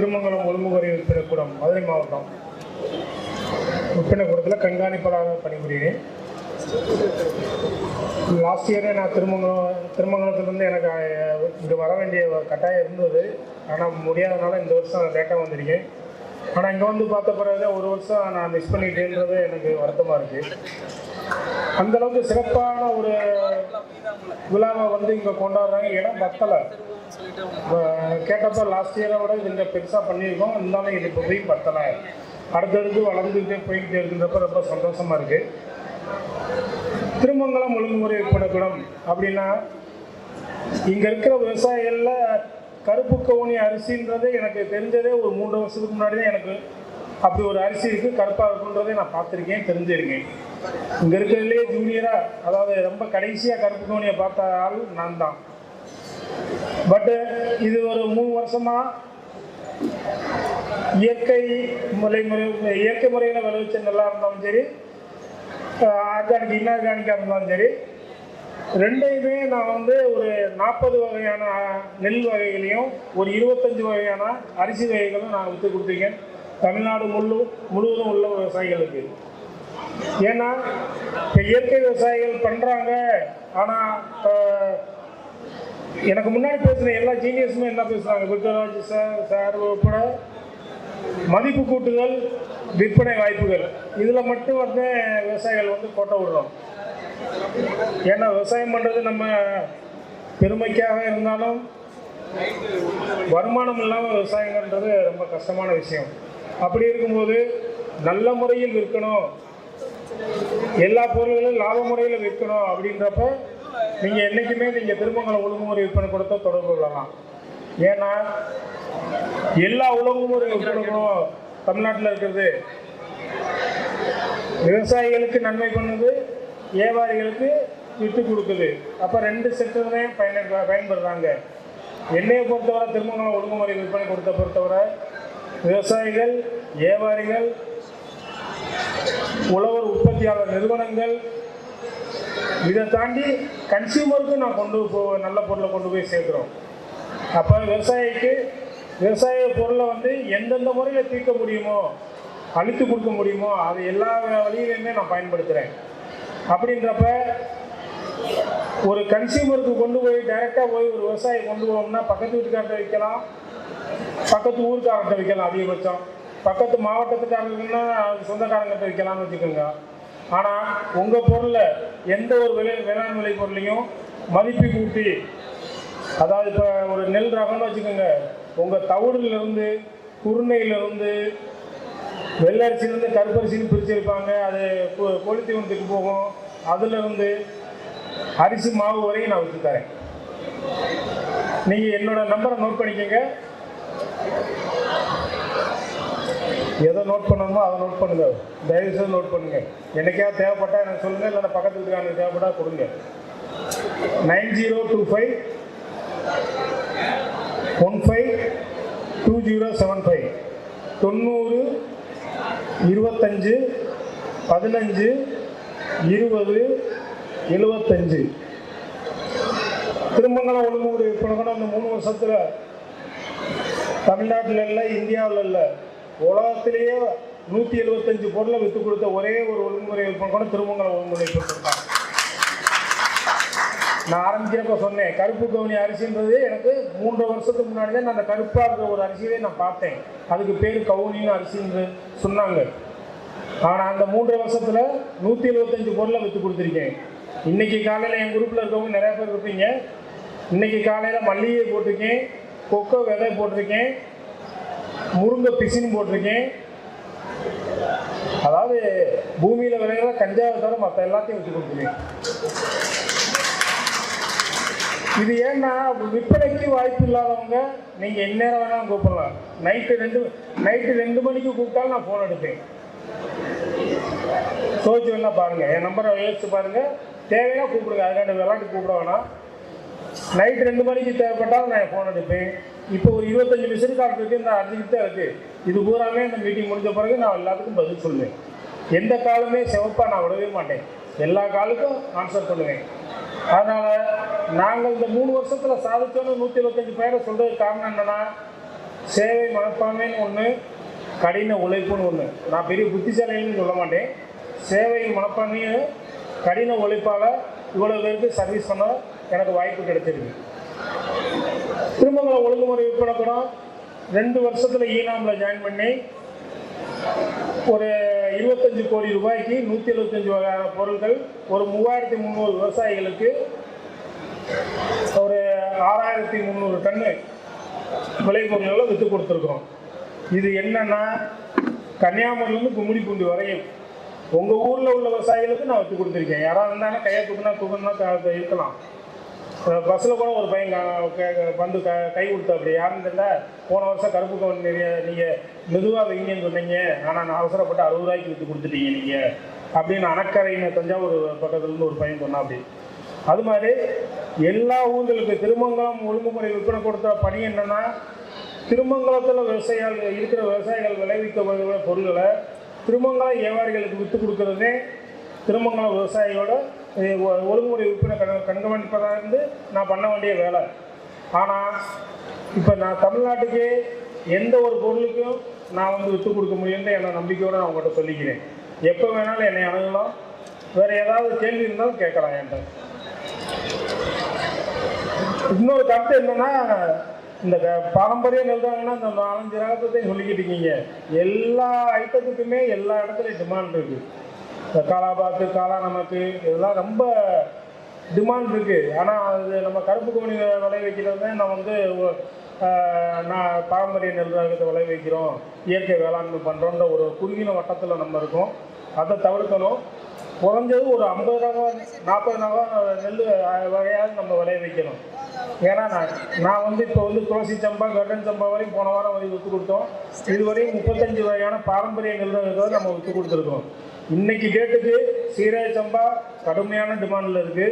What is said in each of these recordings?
திருமங்கலம் ஒழுங்குமுறை விற்பனை மதுரை மாவட்டம். விற்பனை கண்காணிப்பாளராக பணிபுரிகிறேன். லாஸ்ட் இயரே நான் திருமங்கலம் திருமங்கலத்துலேருந்து எனக்கு இங்கே வர வேண்டிய கட்டாயம் இருந்தது. ஆனால் முடியாதனால இந்த வருஷம் லேட்டாக வந்திருக்கேன். ஆனால் இங்கே வந்து பார்த்த பிறகு ஒரு வருஷம் நான் மிஸ் பண்ணிட்டேன்றது எனக்கு வருத்தமாக இருக்குது அந்தளவுக்கு சிறப்பான ஒரு விழாவை வந்து இங்கே கொண்டாடுறாங்க. இடம் பத்தலை கேட்டப்போ லாஸ்ட் இயரை விட இந்த பெருசாக பண்ணியிருக்கோம். இருந்தாலும் இது இப்போ போய் பத்தலை. அடுத்தடுத்து வளர்ந்துக்கிட்டே போய்கிட்டே இருக்கிறப்ப ரொம்ப சந்தோஷமாக இருக்குது திருமங்கலம் ஒழுங்குமுறை விற்பனைக்கூடம் அப்படின்னா இங்கே இருக்கிற விவசாயிகளில் கருப்பு கவுனி அரிசின்றது எனக்கு தெரிஞ்சதே ஒரு மூன்று வருஷத்துக்கு முன்னாடி தான் எனக்கு அப்படி ஒரு அரிசி இருக்குது கருப்பாக இருக்குன்றதை நான் பார்த்துருக்கேன் தெரிஞ்சிருக்கேன். இங்கே இருக்கிறதுலே ஜூனியராக அதாவது ரொம்ப கடைசியாக கருப்பு கவுனியை பார்த்த ஆள் நான் தான். பட்டு இது ஒரு மூணு வருஷமாக இயற்கை முறை முறை இயற்கை முறையில் விளைவிச்ச நல்லா இருந்தாலும் சரி ஆர்கானிக் இன்ஆர்கானிக்காக இருந்தாலும் சரி ரெண்டையுமே நான் வந்து ஒரு நாற்பது வகையான நெல் வகைகளையும் ஒரு இருபத்தஞ்சு வகையான அரிசி வகைகளும் நான் விற்று கொடுத்துருக்கேன். தமிழ்நாடு முழு முழுவதும் உள்ள விவசாயிகளுக்கு. ஏன்னா இப்போ இயற்கை விவசாயிகள் பண்ணுறாங்க ஆனால் எனக்கு முன்னாடி பேசுகிற எல்லா ஜீனியஸுமே என்ன பேசுகிறாங்க விக்டராஜ் சார் சார் உட்பட மதிப்பு கூட்டுதல் விற்பனை வாய்ப்புகள். இதில் மட்டும் வந்து விவசாயிகள் வந்து கோட்டை விடுறோம் ஏன்னா விவசாயம் பண்ணுறது நம்ம பெருமைக்காக இருந்தாலும் வருமானம் இல்லாமல் விவசாயங்கன்றது ரொம்ப கஷ்டமான விஷயம். அப்படி இருக்கும்போது நல்ல முறையில் விற்கணும். எல்லா பொருள்களும் லாப முறையில் விற்கணும் அப்படின்றப்ப நீங்கள் என்றைக்குமே நீங்கள் திருமங்கலம் ஒழுங்குமுறை விற்பனை கொடுத்த தொடர்பு கொள்ளலாம் ஏன்னா எல்லா ஒழுங்குமுறை விற்பனைகளும் தமிழ்நாட்டில் இருக்கிறது விவசாயிகளுக்கு நன்மை பண்ணுது வியாபாரிகளுக்கு விட்டு கொடுக்குது. அப்போ ரெண்டு செக்டருமே பயன பயன்படுறாங்க. என்னையை பொறுத்தவரை திருமங்கலம் ஒழுங்குமுறை விற்பனை கொடுத்த பொறுத்தவரை விவசாயிகள் வியாபாரிகள் உழவர் உற்பத்தியாளர் நிறுவனங்கள் இதை தாண்டி கன்சியூமருக்கும் நான் கொண்டு போ நல்ல பொருளை கொண்டு போய் சேர்க்குறோம். அப்போ விவசாயிக்கு விவசாய பொருளை வந்து எந்தெந்த முறையில் தீர்க்க முடியுமோ அழித்து கொடுக்க முடியுமோ அது எல்லா வழியிலையுமே நான் பயன்படுத்துகிறேன் அப்படின்றப்ப ஒரு கன்சியூமருக்கு கொண்டு போய் டைரெக்டாக போய் ஒரு விவசாயி கொண்டு போவோம்னா பக்கத்து வீட்டுக்கார்ட்ட விற்கலாம் பக்கத்து ஊருக்காரர்கிட்ட விற்கலாம் அதிகபட்சம். பக்கத்து மாவட்டத்துக்காரங்கன்னா அது சொந்தக்காரங்கிட்ட விற்கலாம்னு வச்சுக்கோங்க. ஆனால் உங்கள் பொருளை எந்த ஒரு விலை வேளாண் விலை பொருளையும் மதிப்பு கூட்டி அதாவது இப்போ ஒரு நெல் ரகம்னு வச்சுக்கோங்க உங்கள் தவிடுலேருந்து குருணையிலேருந்து வெள்ளரிசிலேருந்து கருப்பரிசின்னு பிரிச்சிருப்பாங்க அது கொ- கொளுத்தீவனத்துக்கு போகும் அதுலேருந்து அரிசி மாவு வரையும் நான் வச்சு தரேன். நீங்கள் என்னோட நம்பரை நோட் பண்ணிக்கோங்க. எதை நோட் பண்ணணுமோ அதை நோட் பண்ணுங்க. தயவு செய்து நோட் பண்ணுங்க. எனக்கே தேவைப்பட்டா எனக்கு சொல்லுங்க இல்லைன்னா பக்கத்து வீட்டுக்காரனுக்கு தேவைப்பட்டா கொடுங்க. Nine zero two five one five two zero seven five. தொண்ணூறு இருபத்தஞ்சு பதினஞ்சு இருபது எழுபத்தஞ்சு. திருமங்கலம் ஒழுங்குமுறை இப்போ கூட இந்த மூணு வருஷத்தில் தமிழ்நாட்டில் இல்லை இந்தியாவில் இல்லை. உலகத்திலேயே நூற்றி எழுபத்தஞ்சு பொருளை விற்று கொடுத்த ஒரே ஒரு ஒழுங்குமுறை விற்பனை கூட திருமங்கலம் ஒழுங்குமுறை விற்பனை நான் ஆரம்பிக்கிறப்ப சொன்னேன் கருப்பு கவுனி அரிசின்றது எனக்கு மூன்று வருஷத்துக்கு முன்னாடி தான் நான் அந்த கருப்பாக இருக்கிற ஒரு அரிசியவே நான் பார்த்தேன். அதுக்கு பேர் கவுனின்னு அரிசின்னு சொன்னாங்க. ஆனால் அந்த மூன்று வருஷத்தில் நூற்றி எழுபத்தஞ்சு பொருளை விற்று கொடுத்துருக்கேன். இன்றைக்கி காலையில் என் குரூப்பில் இருக்கவங்க நிறையா பேர் இருப்பீங்க. இன்னைக்கு காலையில் மல்லிகை போட்டிருக்கேன் கொக்கோ விதை போட்டிருக்கேன் முருங்கை பிசின்னு போட்டிருக்கேன். அதாவது பூமியில் விளையிற கஞ்சாவை தவிர மற்ற எல்லாத்தையும் வச்சு கொடுத்துருக்கேன். இது ஏன்னா விற்பனைக்கு வாய்ப்பு இல்லாதவங்க நீங்கள் எந்நேரம் வேணாலும் கூப்பிடலாம். நைட்டு ரெண்டு நைட்டு ரெண்டு மணிக்கு கூப்பிட்டாலும் நான் ஃபோன் எடுப்பேன். சோச்சு வேணா பாருங்க. என் நம்பரை யோசிச்சு பாருங்க. தேவையா கூப்பிடுங்க. அதுக்காண்ட விளாட்டு கூப்பிட வேணாம். நைட் ரெண்டு மணிக்கு தேவைப்பட்டாலும் நான் ஃபோன் எடுப்பேன். இப்போ ஒரு இருபத்தஞ்சு மிஷின் கார்டு இருக்கு நான் அடிச்சுக்கிட்டு தான் இருக்கு. இது பூராமே இந்த மீட்டிங் முடிஞ்ச பிறகு நான் எல்லாத்துக்கும் பதில் சொல்லுவேன் எந்த காலுமே சிவப்பாக நான் விடவே மாட்டேன். எல்லா காலுக்கும் ஆன்சர் பண்ணுவேன் அதனால் நாங்கள் இந்த மூணு வருஷத்தில் சாதிச்சோன்னு நூற்றி இருபத்தஞ்சு பேரை சொல்கிறதுக்கு காரணம் என்னென்னா சேவை மனப்பான்மைன்னு ஒன்று கடின உழைப்புன்னு ஒன்று நான் பெரிய புத்திசாலின்னு சொல்ல மாட்டேன். சேவை மனப்பான்மையும் கடின உழைப்பால் இவ்வளோ பேருக்கு சர்வீஸ் பண்ண எனக்கு வாய்ப்பு கிடைச்சிருக்கு. திருமங்கலம் ஒழுங்குமுறை விற்பனை கூட ரெண்டு வருஷத்தில் ஈனாமில் ஜாயின் பண்ணி ஒரு இருபத்தஞ்சு கோடி ரூபாய்க்கு நூற்றி எழுபத்தஞ்சு வகையான பொருட்கள் ஒரு மூவாயிரத்தி முந்நூறு விவசாயிகளுக்கு ஒரு ஆறாயிரத்தி முந்நூறு டன்னு விளைபொருள்களை விற்று கொடுத்துருக்குறோம். இது என்னன்னா கன்னியாகுமரியிலேருந்து கும்மிடிப்பூண்டி வரையும் உங்கள் ஊரில் உள்ள விவசாயிகளுக்கு நான் விற்று கொடுத்துருக்கேன். யாராவது இருந்தாலும் கையை தூக்குனா தூக்குனா இருக்கலாம். பஸ்ஸில் கூட ஒரு பையன் வந்து க கை கொடுத்தா அப்படி யாருன்னு தெரியல. போன வருஷம் கருப்பு கவன் நிறைய நீங்கள் மெதுவாக வைங்கன்னு சொன்னீங்க. ஆனால் நான் அவசரப்பட்டு அறுபது ரூபாய்க்கு விற்று கொடுத்துட்டீங்க நீங்கள் அப்படின்னு அணக்கரைன்னு தஞ்சாவூர் பக்கத்துலேருந்து ஒரு பையன் சொன்னா அப்படி. அது மாதிரி எல்லா ஊர்களுக்கு திருமங்கலம் ஒழுங்குமுறை விற்பனை கொடுத்த பணி என்னென்னா திருமங்கலத்தில் விவசாயிகள் இருக்கிற விவசாயிகள் விளைவிக்க பொருள்களை திருமங்கலம் வியாபாரிகளுக்கு விற்று கொடுக்குறதே திருமங்கலம் விவசாயியோட ஒழுங்குமுறை உறுப்பினர் கண் கண்காணிப்பதாக இருந்து நான் பண்ண வேண்டிய வேலை. ஆனால் இப்போ நான் தமிழ்நாட்டுக்கு எந்த ஒரு பொருளுக்கும் நான் வந்து விட்டு கொடுக்க முடியும்னு என்ன நம்பிக்கையோடு நான் உங்கள்கிட்ட சொல்லிக்கிறேன். எப்போ வேணாலும் என்னை அணுகலாம். வேறு ஏதாவது கேள்வி இருந்தாலும் கேட்கலாம் என்கிட்ட. இன்னொரு கருத்து என்னன்னா இந்த பாரம்பரிய நெல்தாங்கன்னா இந்த நாலஞ்சு ரகத்தையும் சொல்லிக்கிட்டு இருக்கீங்க. எல்லா ஐட்டத்துக்குமே எல்லா இடத்துலையும் டிமாண்ட் இருக்குது இந்த காலாபாத்து காலா நமக்கு இதெல்லாம் ரொம்ப டிமாண்ட் இருக்கு. ஆனால் அது நம்ம கருப்பு கோணி விளைவிக்கிறது நம்ம நான் வந்து நான் பாரம்பரிய நெல் ரகத்தை விளைவிக்கிறோம் இயற்கை வேளாண்மை பண்ணுறோன்ற ஒரு குறுகின வட்டத்தில் நம்ம இருக்கோம். அதை தவிர்க்கணும். குறைஞ்சது ஒரு ஐம்பது ரகம் நாற்பது ரகம் நெல் வகையாவது நம்ம விளைவிக்கணும் ஏன்னா நான் நான் வந்து இப்போ வந்து துளசி சம்பா கர்டன் சம்பா வரையும் போன வாரம் வந்து விற்று கொடுத்தோம். இதுவரையும் முப்பத்தஞ்சு வகையான பாரம்பரிய நெல் ரகத்தை நம்ம விற்று கொடுத்துருக்கோம். இன்னைக்கு டேட்டுக்கு சீராய சம்பா கடுமையான டிமாண்டில் இருக்குது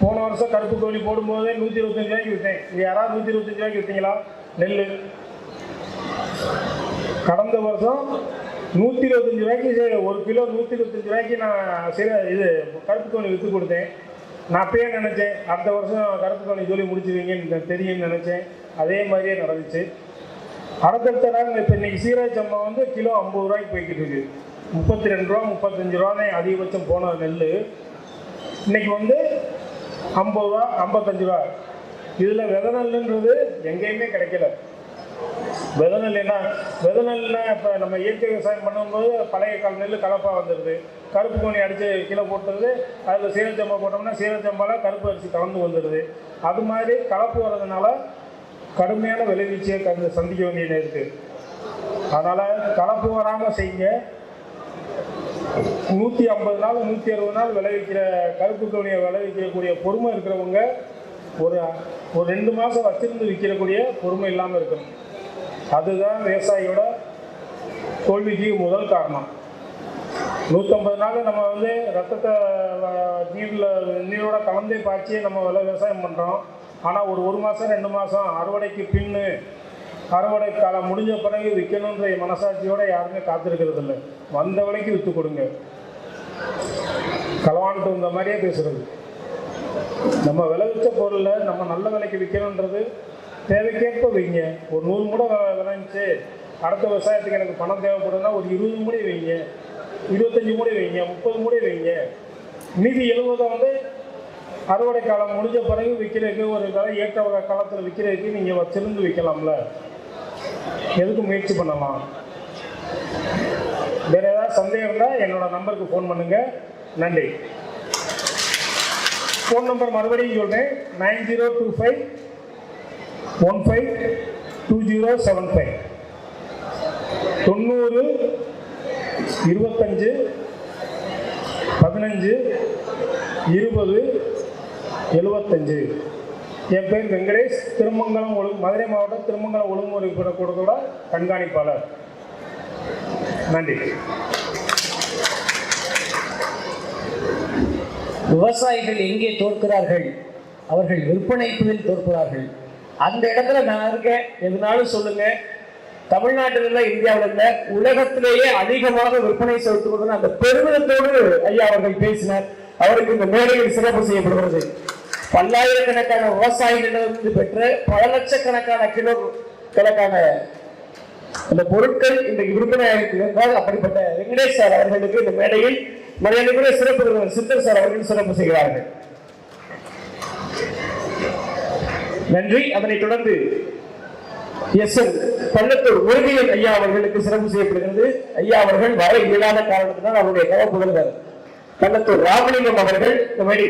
போன வருஷம் கருப்பு கோழி போடும்போதே நூற்றி இருபத்தஞ்சு ரூபாய்க்கு விற்றேன் இது யாராவது நூற்றி இருபத்தஞ்சு ரூபாய்க்கு விற்றீங்களா நெல் கடந்த வருஷம் நூற்றி இருபத்தஞ்சு ரூபாய்க்கு ஒரு கிலோ நூற்றி இருபத்தஞ்சு ரூபாய்க்கு நான் சில இது கருப்பு கோழி விற்று கொடுத்தேன். நான் அப்பயே நினச்சேன் அடுத்த வருஷம் கருப்பு கோழி ஜோலி முடிச்சிருவீங்கன்னு தெரியும்னு நினச்சேன். அதே மாதிரியே நடந்துச்சு. அடுத்தடுத்த நாள் இப்போ இன்னைக்கு சீரக சம்பா வந்து கிலோ ஐம்பது ரூபாய்க்கு போய்கிட்டு இருக்குது முப்பத்தி ரெண்டு ரூபா முப்பத்தஞ்சு ரூபான்னு அதிகபட்சம் போன நெல் இன்னைக்கு வந்து ஐம்பது ரூபா ஐம்பத்தஞ்சு ரூபா. இதில் வித நெல்லுன்றது எங்கேயுமே கிடைக்கல. வித நெல்னா வித நெல்னா இப்போ நம்ம இயற்கை விவசாயம் பண்ணும்போது பழைய கால நெல் கலப்பாக வந்துடுது கருப்பு கோணி அடித்து கீழே போட்டுருது. அதில் சீரச்சம்பா போட்டோம்னா சீரச்சம்பால கருப்பு அரிசி கலந்து வந்துடுது அது மாதிரி கலப்பு வர்றதுனால கடுமையான விளைவீச்சியை கண்டு சந்திக்க வேண்டியது இருக்குது அதனால் கலப்பு வராமல் செய்யுங்க. நூற்றி ஐம்பது நாள் நூற்றி அறுபது நாள் விளைவிக்கிற கருப்பு கவுனியை விளைவிக்கக்கூடிய பொறுமை இருக்கிறவங்க ஒரு ஒரு ரெண்டு மாதம் வச்சிருந்து விற்கிறக்கூடிய பொறுமை இல்லாமல் இருக்கணும். அதுதான் விவசாயியோட தோல்விக்கு முதல் காரணம். நூற்றம்பது நாள் நம்ம வந்து ரத்தத்தை நீரில் நீரோட கலந்தே பாய்ச்சி நம்ம விளை விவசாயம் பண்ணுறோம் ஆனால் ஒரு ஒரு மாதம் ரெண்டு மாதம் அறுவடைக்கு பின்னு அறுவடை காலம் முடிஞ்ச பிறகு விற்கணுன்ற மனசாட்சியோட யாருமே காத்திருக்கிறது இல்லை வந்த விலைக்கு விற்று கொடுங்க. களவான்ட்டு வந்த மாதிரியே பேசுறது. நம்ம விளைவிச்ச பொருளை நம்ம நல்ல விலைக்கு விற்கணுன்றது தேவைக்கேற்ப வைங்க. ஒரு நூறு மூடை விளை- அடுத்த விவசாயத்துக்கு எனக்கு பணம் தேவைப்படுதுன்னா ஒரு இருபது மூடி வைங்க. இருபத்தஞ்சி மூடி வைங்க. முப்பது மூடி வைங்க. மீதி எழுபதை வந்து அறுவடை காலம் முடிஞ்ச பிறகு விற்கிறதுக்கு ஒரு விலை ஏற்ற காலத்தில் விற்கிறதுக்கு நீங்கள் வச்சிருந்து விற்கலாம்ல. எதுக்கு முயற்சி பண்ணலாம்? வேற ஏதாவது சந்தேகம் இருந்தால் என்னோட நம்பருக்கு ஃபோன் பண்ணுங்க. நன்றி. ஃபோன் நம்பர் மறுபடியும் சொல்கிறேன் nine zero two five one five two zero seven five தொண்ணூறு இருபத்தஞ்சு பதினஞ்சு இருபது எழுபத்தஞ்சு. என் பேர் வெங்கடேஷ். திருமங்கலம் ஒழு மதுரை மாவட்டம் திருமங்கலம் ஒழுங்குமுறை கூடத்தோட கண்காணிப்பாளர். நன்றி. விவசாயிகள் எங்கே தோற்கிறார்கள்? அவர்கள் விற்பனைப்பதில் தோற்கிறார்கள். அந்த இடத்துல நான் இருக்கேன். எதுனாலும் சொல்லுங்க. தமிழ்நாட்டில் இல்ல இந்தியாவில் இருந்த உலகத்திலேயே அதிகமாக விற்பனை செலுத்துவதுன்னு அந்த பெருமிதத்தோடு ஐயா அவர்கள் பேசினார். அவருக்கு இந்த மேடையில் சிறப்பு செய்யப்படுகிறது. பல்லாயிரக்கணக்கான விவசாயிகளிடமிருந்து பெற்ற பல லட்சக்கணக்கான கிலோ கணக்கான அந்த பொருட்கள் இன்றைக்கு விற்பனையாகிட்டு இருந்தால் அப்படிப்பட்ட வெங்கடேஷ் சார் அவர்களுக்கு இந்த மேடையில் மரியாதைக்குரிய சிறப்பு சித்தர் சார் அவர்கள் சிறப்பு செய்கிறார்கள். நன்றி. அதனைத் தொடர்ந்து எஸ் என் பள்ளத்தூர் முருகையன் ஐயா அவர்களுக்கு சிறப்பு செய்யப்படுகிறது. ஐயா அவர்கள் வர இயலாத காரணத்தினால் அவருடைய கவப்புதல்வர் பள்ளத்தூர் ராமலிங்கம் அவர்கள் இந்த மேடை